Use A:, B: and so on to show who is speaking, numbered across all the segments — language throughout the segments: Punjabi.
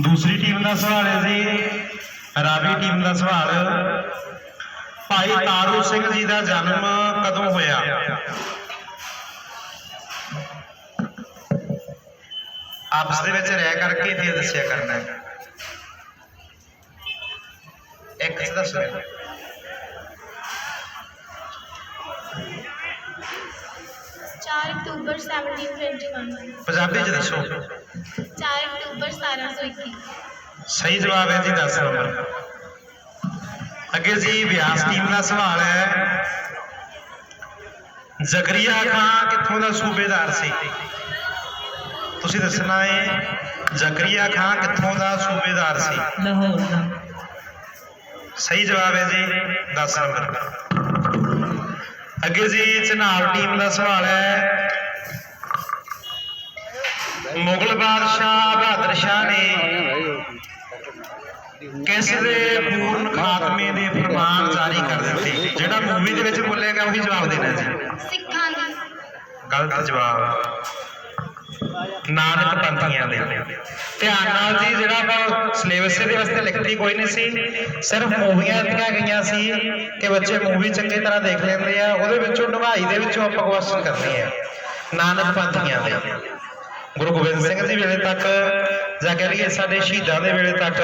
A: ਦੂਸਰੀ ਟੀਮ ਦਾ ਸਵਾਲ ਹੈ ਜੀ, ਰਾਵੀ ਟੀਮ ਦਾ ਸਵਾਲ। ਭਾਈ ਤਾਰੂ ਸਿੰਘ ਜੀ ਦਾ ਜਨਮ ਕਦੋਂ ਹੋਇਆ? ਆਪਸ ਦੇ ਵਿੱਚ ਰਹਿ ਕਰਕੇ ਫਿਰ ਦੱਸਿਆ ਕਰਨਾ ਹੈ। ਇੱਕ ਦੱਸੋ।
B: 4 ਅਕਤੂਬਰ 1721
A: ਪੰਜਾਬੀ ਚ ਦੱਸੋ।
B: 4 ਅਕਤੂਬਰ 1721
A: ਸਹੀ ਜਵਾਬ ਹੈ ਜੀ 10 ਨੰਬਰ। ਅੱਗੇ ਜੀ ਵਿਆਸ ਟੀਮ ਦਾ ਸਵਾਲ ਹੈ। ਜ਼ਕਰੀਆ ਖਾਨ ਕਿੱਥੋਂ ਦਾ ਸੂਬੇਦਾਰ ਸੀ? ਤੁਸੀਂ ਦੱਸਣਾ ਹੈ ਜ਼ਕਰੀਆ ਖਾਨ ਕਿੱਥੋਂ ਦਾ ਸੂਬੇਦਾਰ ਸੀ?
C: ਲਾਹੌਰ ਦਾ।
A: ਸਹੀ ਜਵਾਬ ਹੈ ਜੀ 10 ਨੰਬਰ। ਅੱਗੇ ਜੀ ਚਨਾਬ ਟੀਮ ਦਾ ਸਵਾਲ ਹੈ। ਮੁਗਲ ਬਾਦਸ਼ਾਹ ਬਹਾਦਰ ਸ਼ਾਹ ਨੇ ਕਿਸ ਦੇ ਪੂਰਨ ਖਾਤਮੇ ਦੇ ਫਰਮਾਨ ਜਾਰੀ ਕਰ ਦਿੱਤੇ? ਜਿਹੜਾ ਮੂਵੀ ਦੇ ਵਿੱਚ ਬੋਲਿਆ ਗਿਆ ਉਹੀ ਜਵਾਬ ਦੇਣਾ ਜੀ।
B: ਸਿੱਖਾਂ ਦੀ।
A: ਗਲਤ ਜਵਾਬ। ਨਾਨਕ ਪੰਥੀਆਂ ਦੇ। ਧਿਆਨ ਨਾਲ ਜੀ, ਜਿਹੜਾ ਆਪਾਂ ਸਿਲੇਬਸ ਦੇ ਵਾਸਤੇ ਲਿਖਤੀ ਕੋਈ ਨਹੀਂ ਸੀ, ਸਿਰਫ ਮੂਵੀਆਂ ਦਿੱਤੀਆਂ ਗਈਆਂ ਸੀ ਕਿ ਬੱਚੇ ਮੂਵੀ ਚੰਗੀ ਤਰ੍ਹਾਂ ਦੇਖ ਲੈਂਦੇ ਆ, ਉਹਦੇ ਵਿੱਚੋਂ ਢਵਾਈ ਦੇ ਵਿੱਚੋਂ ਆਪਾਂ ਕੁਐਸਚਨ ਕਰਨੇ ਆ। ਨਾਨਕ ਪੰਥੀਆਂ ਦੇ। ਗੁਰੂ ਗੋਬਿੰਦ ਸਿੰਘ ਜੀ ਵੇਲੇ ਤੱਕ ਜਾਂ ਕਹਿ ਲਈਏ ਸਾਡੇ ਸ਼ਹੀਦਾਂ ਦੇ ਵੇਲੇ ਤੱਕ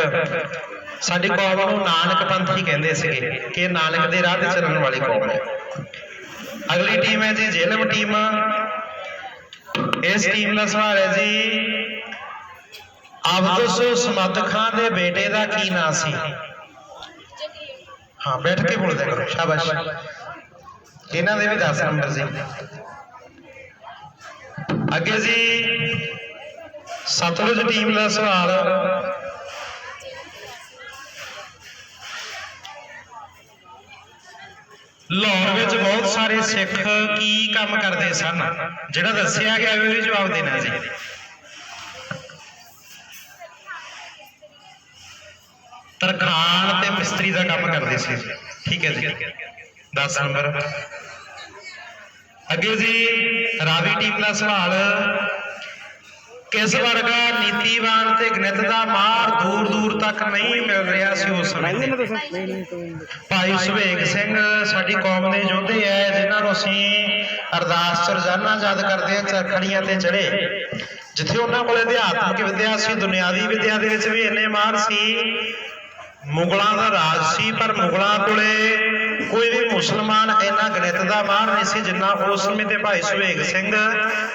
A: ਸਾਡੀ ਕੌਮ ਨੂੰ ਨਾਨਕ ਪੰਥੀ ਕਹਿੰਦੇ ਸੀਗੇ ਕਿ ਨਾਨਕ ਦੇ ਰਾਹ ਤੇ ਚੱਲਣ ਵਾਲੀ ਕੌਮ ਹੈ। ਅਗਲੀ ਟੀਮ ਹੈ ਜੀ, ਜੇਲਮ ਟੀਮ। ਇਸ ਟੀਮ ਦਾ ਸਵਾਲ ਹੈ ਜੀ। ਅਬਦੁਸ ਸਮਦ ਖਾਨ ਦੇ ਬੇਟੇ ਦਾ ਕੀ ਨਾਂ ਸੀ? ਹਾਂ, ਬੈਠ ਕੇ ਬੋਲਦੇ ਕਰੋ, ਸ਼ਾਬਾਸ਼। ਇਹਨਾਂ ਦੇ ਵੀ 10 ਨੰਬਰ ਸੀ। ਅੱਗੇ ਜੀ, ਸਤਲੁਜ ਟੀਮ ਦਾ ਸਵਾਲ। ਲਾਹੌਰ ਵਿੱਚ ਬਹੁਤ ਸਾਰੇ ਸਿੱਖ ਕੀ ਕੰਮ ਕਰਦੇ ਸਨ? ਜਿਹੜਾ ਦੱਸਿਆ ਗਿਆ ਉਹ ਜਵਾਬ ਦੇਣਾ ਜੀ ਤਰਖਾਨ ਤੇ ਮਿਸਤਰੀ ਦਾ ਕੰਮ ਕਰਦੇ ਸੀ। ਠੀਕ ਹੈ ਜੀ। 10 ਨੰਬਰ। ਅੱਗੇ ਜੀ, ਰਾਵੀ ਟੀਮ ਦਾ ਸਵਾਲ। ਕਿਸ ਵਰਗਾ ਨੀਤੀਵਾਨ ਤੇ ਗਣਿਤ ਦਾ ਮਾਰ ਦੂਰ ਦੂਰ ਤੱਕ ਨਹੀਂ ਮਿਲ ਰਿਹਾ ਸੀ ਉਸ ਸਮੇਂ ਭਾਈ ਸੁਭੇਗ ਸਿੰਘ ਸਾਡੀ ਕੌਮ ਦੇ ਯੋਧੇ ਐ ਜਿਨ੍ਹਾਂ ਨੂੰ ਅਸੀਂ ਅਰਦਾਸ ਚ ਰੋਜ਼ਾਨਾ ਯਾਦ ਕਰਦੇ ਹਾਂ ਚਰਖੜੀਆਂ ਤੇ ਚੜੇ। ਜਿੱਥੇ ਉਹਨਾਂ ਕੋਲ ਅਧਿਆਤਮਿਕ ਵਿਦਿਆ ਸੀ ਦੁਨਿਆਵੀ ਵਿਦਿਆ ਦੇ ਵਿੱਚ ਵੀ ਇੰਨੇ ਮਾਹਰ ਸੀ। ਮੁਗਲਾਂ ਦਾ ਰਾਜ ਸੀ ਪਰ ਮੁਗਲਾਂ ਕੋਲੇ ਕੋਈ ਵੀ ਮੁਸਲਮਾਨ ਇੰਨਾ ਗਣਿਤ ਦਾ ਮਾਹਰ ਨਹੀਂ ਸੀ ਜਿੰਨਾ ਉਸ ਸਮੇਂ ਤੇ ਭਾਈ ਸੁਭੇਗ ਸਿੰਘ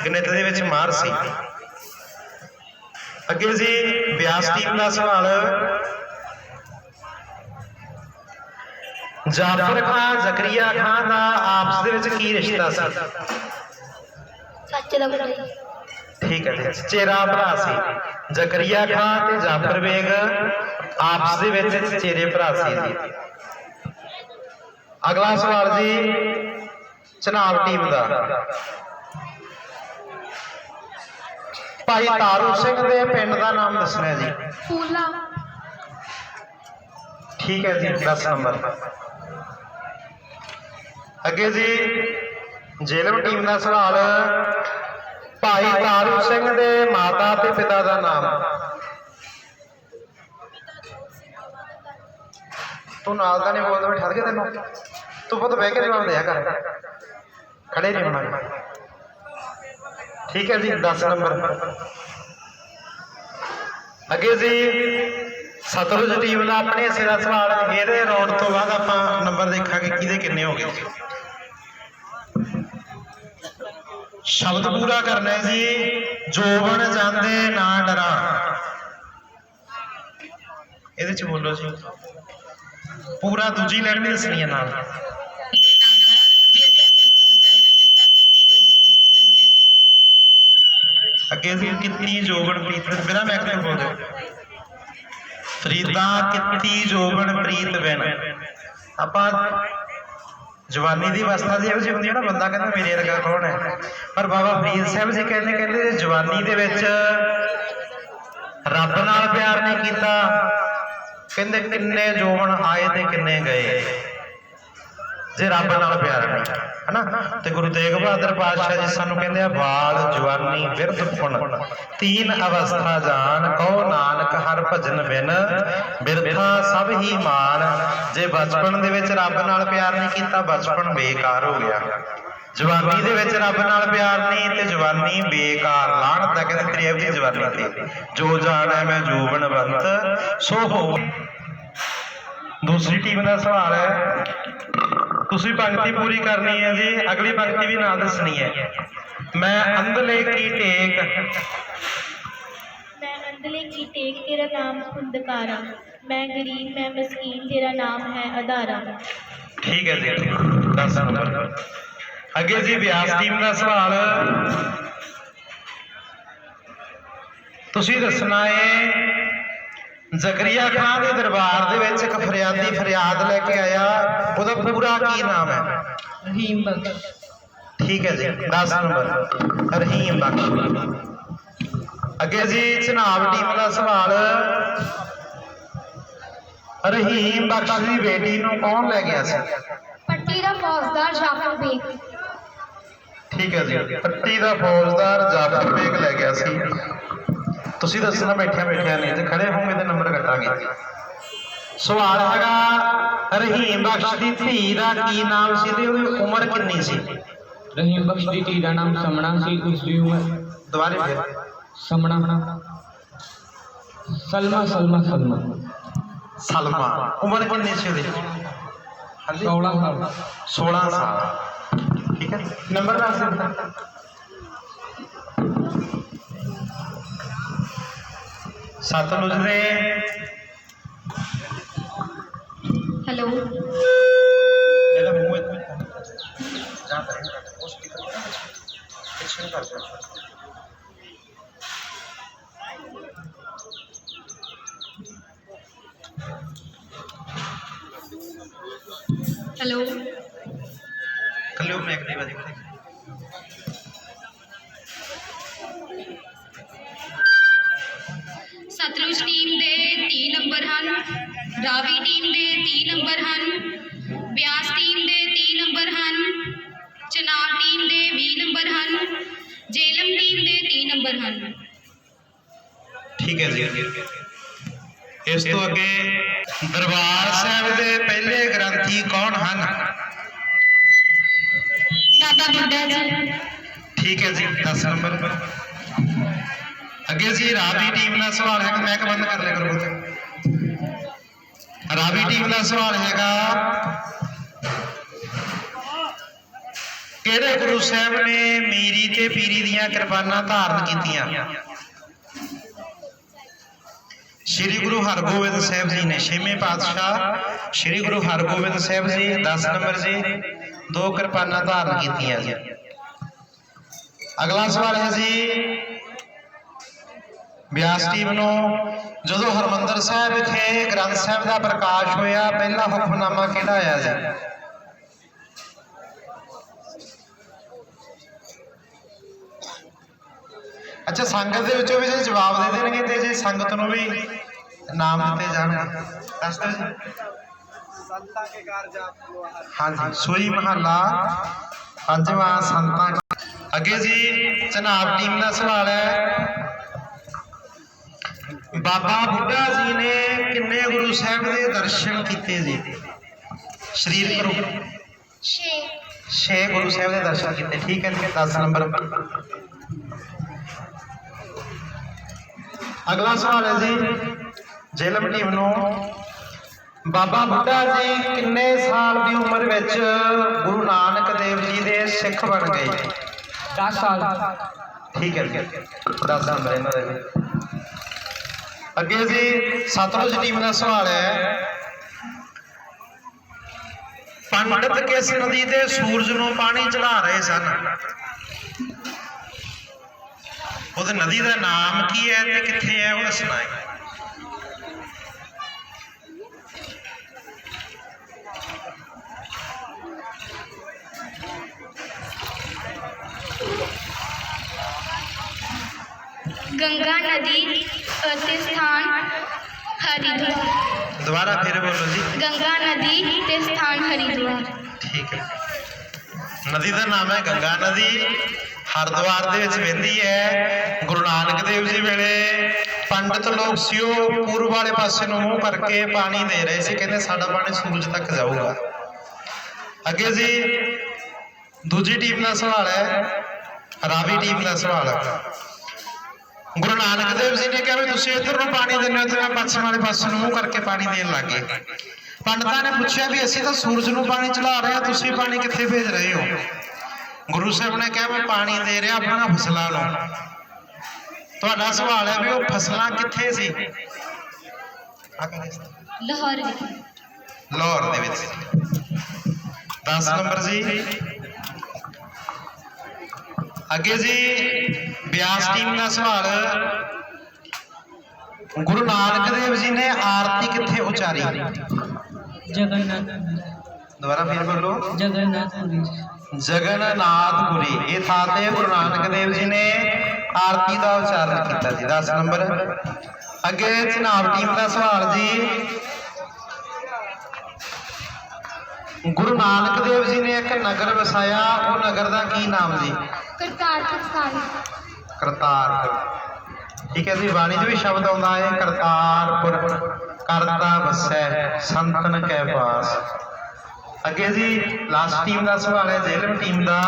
A: ਗਣਿਤ ਦੇ ਵਿੱਚ ਮਾਹਰ ਸੀ। ਅੱਗੇ ਜੀ ਬਿਆਸ ਟੀਮ ਦਾ ਸਵਾਲ ਜਾਫਰ ਖਾਨ ਜ਼ਕਰੀਆ ਖਾਨ ਦਾ ਆਪਸ ਦੇ ਵਿੱਚ ਕੀ ਰਿਸ਼ਤਾ ਸੀ?
B: ਸੱਚ ਦਾ ਬੁਰਾ
A: ਠੀਕ ਹੈ ਜੀ ਚੇਰਾ ਭਰਾ ਸੀ। ਜ਼ਕਰੀਆ ਖਾਨ ਤੇ ਜਾਫਰ ਬੇਗ ਆਪਸ ਦੇ ਵਿੱਚ ਚੇਰੇ ਭਰਾ ਸੀ ਜੀ। ਅਗਲਾ ਸਵਾਲ ਜੀ ਚਨਾਬ ਟੀਮ ਦਾ। ਭਾਈ ਤਾਰੂ ਸਿੰਘ ਦੇ ਪਿੰਡ ਦਾ ਨਾਮ ਦੱਸਣਾ ਜੀ।
B: ਫੂਲਾ।
A: ਠੀਕ ਹੈ ਜੀ 10 ਨੰਬਰ। ਅੱਗੇ ਜੀ ਜੇਲਮ ਟੀਮ ਦਾ ਸਵਾਲ। ਭਾਈ ਤਾਰੂ ਸਿੰਘ ਦੇ ਮਾਤਾ ਤੇ ਪਿਤਾ ਦਾ ਨਾਮ। ਤੂੰ ਨਾਲ ਦਾ ਨਹੀਂ ਬੋਲਦਾ ਬਿਠਾ ਕੇ ਤੈਨੂੰ। ਤੂੰ ਪੁੱਤ ਬਹਿ ਕੇ ਜਵਾਬ ਦਿਆ ਕਰ ਖੜੇ ਨਹੀਂ ਹੋਣਾ। ਠੀਕ ਹੈ ਜੀ 10 ਨੰਬਰ। ਅੱਗੇ ਜੀ, ਸਤਲੁਜ ਟੀਮ ਦਾ ਆਪਣੇ ਹਿੱਸੇ ਦਾ ਸਵਾਲ ਇਹਦੇ ਰੌਂਡ ਤੋਂ ਬਾਅਦ ਆਪਾਂ ਨੰਬਰ ਦੇਖਾਂਗੇ ਕਿਹਦੇ ਕਿੰਨੇ ਹੋ ਗਏ। ਸ਼ਬਦ ਪੂਰਾ ਕਰਨਾ ਹੈ ਜੀ ਜੋਬਨ ਜਾਂਦੇ ਨਾ ਡਰਾ। ਇਹਦੇ ਚ ਬੋਲੋ ਜੀ। ਪੂਰਾ ਦੂਜੀ ਲਾਈਨ ਵੀ ਦੱਸਣੀ ਹੈ ਨਾਲ। ਅੱਗੇ ਜੀ ਕਿੰਨੀ ਜੋਬਨ ਪ੍ਰੀਤ ਬਿਨਾ ਮੈਂ ਕਿਹਾ ਫਰੀਦਾ ਕਿੱਤੀ ਜੋਗਣ ਪ੍ਰੀਤ ਬਿਨ ਆਪਾਂ ਜਵਾਨੀ ਦੀ ਅਵਸਥਾ ਦੀ ਇਹੋ ਜਿਹੀ ਹੁੰਦੀ ਹੈ ਨਾ, ਬੰਦਾ ਕਹਿੰਦਾ ਮੇਰੇ ਵਰਗਾ ਕੌਣ ਹੈ? ਪਰ ਬਾਬਾ ਫਰੀਦ ਸਾਹਿਬ ਜੀ ਕਹਿੰਦੇ ਕਹਿੰਦੇ ਜਵਾਨੀ ਦੇ ਵਿੱਚ ਰੱਬ ਨਾਲ ਪਿਆਰ ਨਹੀਂ ਕੀਤਾ। ਕਹਿੰਦੇ ਕਿੰਨੇ ਜੋਗਣ ਆਏ ਤੇ ਕਿੰਨੇ ਗਏ। ਜੇ ਰੱਬ ਨਾਲ ਪਿਆਰ ਨਹੀਂ। ਹਨਾ? ਤੇ ਗੁਰੂ ਤੇਗ ਬਹਾਦਰ ਪਾਤਸ਼ਾਹ ਜੀ ਸਾਨੂੰ ਕਹਿੰਦੇ ਆ ਬਾਲ ਜਵਾਨੀ, ਬਿਰਧ ਤੀਨ ਅਵਸਥਾ ਜਾਣ ਕਹੋ ਨਾਨਕ ਹਰ ਭਜਨ ਬਿਨ। ਬਿਰਥਾ ਸਭ ਹੀ ਮਾਨ। ਜੇ ਬਚਪਨ ਦੇ ਵਿੱਚ ਰੱਬ ਨਾਲ ਪਿਆਰ ਨਹੀਂ ਕੀਤਾ, ਬਚਪਨ ਬੇਕਾਰ ਹੋ ਗਿਆ। ਜਵਾਨੀ ਦੇ ਵਿੱਚ ਰੱਬ ਨਾਲ ਪਿਆਰ ਨਹੀਂ, ਤੇ ਜਵਾਨੀ ਬੇਕਾਰ। ਲਾਣ ਲਾਹਣਤ ਕਹਿੰਦੇ ਤੇਰੀ ਇਹਦੀ ਜਵਾਨੀ ਤੇ। ਜੋ ਜਾਣੈ ਮੈਂ ਜੂਵਨ ਬੰਤ, ਸੋ ਹੋ ਦੂਸਰੀ ਟੀਮ ਦਾ ਸਵਾਲ ਹੈ। ਤੁਸੀਂ ਪੰਕਤੀ ਪੂਰੀ ਕਰਨੀ ਹੈ ਜੀ ਅਗਲੀ ਪੰਕਤੀ ਵੀ ਨਾਲ ਦੱਸਣੀ ਹੈ। ਮੈਂ ਅੰਧਲੇ ਕੀ ਟੇਕ
B: ਮੈਂ ਅੰਦਲੇ ਕੀ ਟੇਕ ਤੇਰਾ ਨਾਮ ਖੁੰਦਕਾਰਾ ਮੈਂ ਗਰੀਬ ਮੈਂ ਮਸਕੀਨ ਤੇਰਾ ਨਾਮ ਹੈ ਅਦਾਰਾ
A: ਠੀਕ ਹੈ ਜੀ। 10 ਨੰਬਰ। ਅੱਗੇ ਜੀ ਵਿਆਸ ਟੀਮ ਦਾ ਸਵਾਲ। ਤੁਸੀਂ ਦੱਸਣਾ ਹੈ ਜ਼ਕਰੀਆ ਖਾਨ ਦੇ ਦਰਬਾਰ ਦੇ ਵਿੱਚ ਇੱਕ ਫਰਿਆਦੀ ਫਰਿਆਦ ਲੈ ਕੇ ਆਇਆ। ਉਹਦਾ ਪੂਰਾ ਕੀ ਨਾਮ ਹੈ?
C: ਰਹੀਮ ਬਖਸ਼।
A: ਠੀਕ ਹੈ ਜੀ 10 ਨੰਬਰ। ਰਹੀਮ ਬਖਸ਼। ਅੱਗੇ ਜੀ ਚਨਾਬ ਟੀਮ ਦਾ ਸਵਾਲ। ਰਹੀਮ ਬਖਸ਼ ਦੀ ਬੇਟੀ ਨੂੰ ਕੌਣ ਲੈ ਗਿਆ ਸੀ?
B: ਪੱਟੀ ਦਾ ਫੌਜਦਾਰ ਜਾਫਰ ਬੇਗ।
A: ਠੀਕ ਹੈ ਜੀ ਪੱਟੀ ਦਾ ਫੌਜਦਾਰ ਜਾਫਰ ਬੇਗ ਲੈ ਗਿਆ ਸੀ। ਤੁਸੀਂ ਦੱਸਣਾ ਬੈਠਿਆ ਬੈਠਿਆ ਨਹੀਂ ਜੇ ਖੜੇ ਹੋਵੋਗੇ ਤੇ ਨੰਬਰ ਕੱਟਾਂਗੇ। ਸਵਾਲ ਹੈਗਾ ਰਹੀਮ ਬਖਸ਼ ਦੀ ਧੀ ਦਾ ਕੀ ਨਾਮ ਸੀ ਤੇ ਉਹਦੀ ਉਮਰ ਕਿੰਨੀ ਸੀ?
C: ਰਹੀਮ ਬਖਸ਼ ਦੀ ਧੀ ਦਾ ਨਾਮ ਸਮਣਾ ਸੀ ਉਸ ਦੀ ਉਮਰ
A: ਦੁਬਾਰੇ ਫਿਰ।
C: ਸਮਣਾ। ਸਲਮਾ ਸਲਮਾ ਸਲਮਾ।
A: ਸਲਮਾ ਉਮਰ ਕਿੰਨੀ ਸੀ ਉਹਦੀ? ਹਾਂਜੀ
C: 16 ਸਾਲ
A: 16 ਸਾਲ। ਠੀਕ ਹੈ ਨੰਬਰ ਦੱਸ ਦਿੰਦਾ ਸਤਲੁਜ ਦੇ।
B: ਹੈਲੋ।
A: ਇਹਦਾ ਮੂੰਹ ਇੱਥੇ ਜਾਂ ਕਰੇ ਉਸ ਦੀ ਪਿੱਛੇ ਕਰ ਦੇ
B: ਹੈਲੋ।
A: ਕੱਲਿਓ ਮੈਂ ਇੱਕ ਵਾਰੀ
D: ਹਨ। ਰਾਵੀ ਟੀਮ ਦੇ 30 ਨੰਬਰ ਹਨ ਬਿਆਸ ਟੀਮ ਦੇ 30 ਨੰਬਰ ਹਨ ਚਨਾਬ ਟੀਮ ਦੇ 20 ਨੰਬਰ ਹਨ ਜੇਲਮ ਟੀਮ ਦੇ 30 ਨੰਬਰ ਹਨ।
A: ਠੀਕ ਹੈ ਜੀ। ਇਸ ਤੋਂ ਅੱਗੇ ਦਰਬਾਰ ਸਾਹਿਬ ਦੇ ਪਹਿਲੇ ਗ੍ਰੰਥੀ ਕੌਣ ਹਨ?
D: ਬਾਬਾ ਬੁੱਢਾ ਜੀ।
A: ਠੀਕ ਹੈ ਜੀ 10 ਨੰਬਰ। ਅੱਗੇ ਜੀ ਰਾਵੀ ਟੀਮ ਦਾ ਸਵਾਲ ਹੈ ਮੈਂ ਬੰਦ ਕਰ ਲਿਆ ਕਰੋ। ਰਾਵੀ ਟੀਮ ਦਾ ਸਵਾਲ ਹੈਗਾ। ਕਿਹੜੇ ਗੁਰੂ ਸਾਹਿਬ ਨੇ ਮੀਰੀ ਤੇ ਪੀਰੀ ਦੀਆਂ ਕਿਰਪਾਨਾਂ ਧਾਰਨ ਕੀਤੀਆਂ? ਸ੍ਰੀ ਗੁਰੂ ਹਰਗੋਬਿੰਦ ਸਾਹਿਬ ਜੀ ਨੇ ਛੇਵੇਂ ਪਾਤਸ਼ਾਹ ਸ੍ਰੀ ਗੁਰੂ ਹਰਗੋਬਿੰਦ ਸਾਹਿਬ ਜੀ 10 ਨੰਬਰ ਜੀ ਦੋ ਕਿਰਪਾਨਾਂ ਧਾਰਨ ਕੀਤੀਆਂ ਜੀ। ਅਗਲਾ ਸਵਾਲ ਹੈ ਜੀ ਬਿਆਸ ਟੀਮ ਨੂੰ ਜਦੋਂ ਹਰਮੰਦਰ ਸਾਹਿਬ ਵਿਖੇ ਗ੍ਰੰਥ ਸਾਹਿਬ ਦਾ ਪ੍ਰਕਾਸ਼ ਹੋਇਆ ਪਹਿਲਾ ਹੁਕਮਨਾਮਾ ਕਿਹੜਾ ਆਇਆ ਜੀ ਅੱਛਾ ਸੰਗਤ ਦੇ ਵਿੱਚੋਂ ਵੀ ਜੇ ਜਵਾਬ ਦੇ ਦੇਣਗੇ ਤੇ ਜੇ ਸੰਗਤ ਨੂੰ ਵੀ ਨਾਮ ਦਿੱਤੇ ਜਾਣਗੇ। ਦੱਸ ਦਿਓ ਜੀ।
E: ਸੰਤਾਂ ਕੇ ਕਾਰਜ ਆਪਕੋ
A: ਹਾਂਜੀ ਸੋਈ ਮਹੱਲਾ ਪੰਜਵਾਂ ਸੰਤਾਂ ਅੱਗੇ ਜੀ ਚਨਾਬ ਟੀਮ ਦਾ ਸਵਾਲ ਹੈ। ਬਾਬਾ ਬੁੱਢਾ ਜੀ ਨੇ ਕਿੰਨੇ ਗੁਰੂ ਸਾਹਿਬ ਦੇ ਦਰਸ਼ਨ ਕੀਤੇ ਜੀ? ਸਰੀਰਕ ਰੂਪ
B: ਛੇ।
A: ਛੇ ਗੁਰੂ ਸਾਹਿਬ ਦੇ ਦਰਸ਼ਨ ਕੀਤੇ ਠੀਕ ਹੈ ਜੀ 10 ਨੰਬਰ। ਅਗਲਾ ਸਵਾਲ ਹੈ ਜੀ ਜੇਲਮ ਟੀਮ ਨੂੰ ਬਾਬਾ ਬੁੱਢਾ ਜੀ ਕਿੰਨੇ ਸਾਲ ਦੀ ਉਮਰ ਵਿੱਚ ਗੁਰੂ ਨਾਨਕ ਦੇਵ ਜੀ ਦੇ ਸਿੱਖ ਬਣ ਗਏ?
C: 10 ਸਾਲ।
A: ਠੀਕ ਹੈ ਜੀ 10 ਨੰਬਰ ਇਹਨਾਂ ਦੇ। ਅੱਗੇ ਜੀ, ਸਤਲੁਜ ਟੀਮ ਦਾ ਸਵਾਲ ਹੈ। ਪੰਡਤ ਕਿਸ ਨਦੀ ਤੇ ਸੂਰਜ ਨੂੰ ਪਾਣੀ ਚੜਾ ਰਹੇ ਸਨ? ਉਹਦੇ ਨਦੀ ਦਾ ਨਾਮ ਕੀ ਹੈ ਤੇ ਕਿੱਥੇ ਹੈ, ਉਹ ਦੱਸਣਾ ਹੈ।
D: ਗੰਗਾ ਨਦੀ ਅਤੇ ਸਥਾਨ ਹਰਿਦੁਆਰ।
A: ਦੁਬਾਰਾ ਫਿਰ ਬੋਲੋ ਜੀ।
D: ਗੰਗਾ ਨਦੀ ਤੇ ਸਥਾਨ ਹਰਿਦੁਆਰ।
A: ਠੀਕ ਹੈ। ਨਦੀ ਦਾ ਨਾਮ ਹੈ ਗੰਗਾ ਨਦੀ। ਹਰਿਦੁਆਰ ਦੇ ਵਿੱਚ ਵਹਿੰਦੀ ਹੈ ਗੁਰੂ ਨਾਨਕ ਦੇਵ ਜੀ ਵੇਲੇ। ਪੰਡਤ ਲੋਕ ਸੀ ਉਹ ਪੂਰਬ ਵਾਲੇ ਪਾਸੇ ਨੂੰ ਮੂੰਹ ਕਰਕੇ ਪਾਣੀ ਦੇ ਰਹੇ ਸੀ। ਕਹਿੰਦੇ ਸਾਡਾ ਪਾਣੀ ਸੂਰਜ ਤੱਕ ਜਾਊਗਾ। ਅੱਗੇ ਜੀ ਦੂਜੀ ਟੀਮ ਦਾ ਸਵਾਲ ਹੈ। ਰਾਵੀ ਟੀਮ ਦਾ ਸਵਾਲ ਹੈ। ਗੁਰੂ ਨਾਨਕ ਦੇਵ ਜੀ ਨੇ ਕਿਹਾ ਵੀ ਤੁਸੀਂ ਇੱਧਰ ਨੂੰ ਪਾਣੀ ਦਿੰਦੇ ਹੋ ਤੇ ਮੈਂ ਪੱਛਮ ਵਾਲੇ ਪਾਸੇ ਨੂੰ ਮੂੰਹ ਕਰਕੇ ਪਾਣੀ ਦੇਣ ਲੱਗੇ ਪੰਡਤਾਂ ਨੇ ਪੁੱਛਿਆ ਵੀ ਅਸੀਂ ਤਾਂ ਸੂਰਜ ਨੂੰ ਪਾਣੀ ਚੜਾ ਰਹੇ ਹਾਂ ਤੁਸੀਂ ਪਾਣੀ ਕਿੱਥੇ ਭੇਜ ਰਹੇ ਹੋ? ਗੁਰੂ ਸਾਹਿਬ ਨੇ ਕਿਹਾ ਮੈਂ ਪਾਣੀ ਦੇ ਰਿਹਾ ਆਪਣਾ ਫਸਲਾਂ ਨੂੰ ਤੁਹਾਡਾ ਸਵਾਲ ਹੈ ਵੀ ਉਹ ਫਸਲਾਂ ਕਿੱਥੇ ਸੀ?
D: ਲਾਹੌਰ
A: ਲਾਹੌਰ ਦੇ ਵਿੱਚ। 10 ਨੰਬਰ ਜੀ। ਅੱਗੇ ਜੀ ਬਿਆਸ ਟੀਮ ਦਾ ਸਵਾਲ। ਗੁਰੂ ਨਾਨਕ ਦੇਵ ਜੀ ਨੇ ਆਰਤੀ ਕਿੱਥੇ ਉਚਾਰੀ?
C: ਜਗਨਨਾਥ
A: ਦੁਬਾਰਾ ਫੇਰ ਬੋਲੋ।
C: ਜਗਨਨਾਥਪੁਰੀ
A: ਜਗਨਨਾਥਪੁਰੀ ਇਹ ਥਾਂ ਤੇ ਗੁਰੂ ਨਾਨਕ ਦੇਵ ਜੀ ਨੇ ਆਰਤੀ ਦਾ ਉਚਾਰਨ ਕੀਤਾ ਜੀ। 10 ਨੰਬਰ। ਅੱਗੇ ਚਨਾਬ ਟੀਮ ਦਾ ਸਵਾਲ ਜੀ। ਗੁਰੂ ਨਾਨਕ ਦੇਵ ਜੀ ਨੇ ਇੱਕ ਨਗਰ ਵਸਾਇਆ। ਉਹ ਨਗਰ ਦਾ ਕੀ ਨਾਮ ਜੀ?
B: ਕਰਤਾਰਪੁਰ ਸਾਹਿਬ
A: ਕਰਤਾਰਪੁਰ ਠੀਕ ਹੈ ਜੀ, ਬਾਣੀ 'ਚ ਵੀ ਸ਼ਬਦ ਆਉਂਦਾ ਹੈ ਕਰਤਾਰਪੁਰ ਕਰਤਾ ਵਸੈ, ਸੰਤਨ ਕੈ ਪਾਸ ਅੱਗੇ ਜੀ ਲਾਸਟ ਟੀਮ ਦਾ ਸਵਾਲ ਹੈ ਜੇਲਮ ਟੀਮ ਦਾ।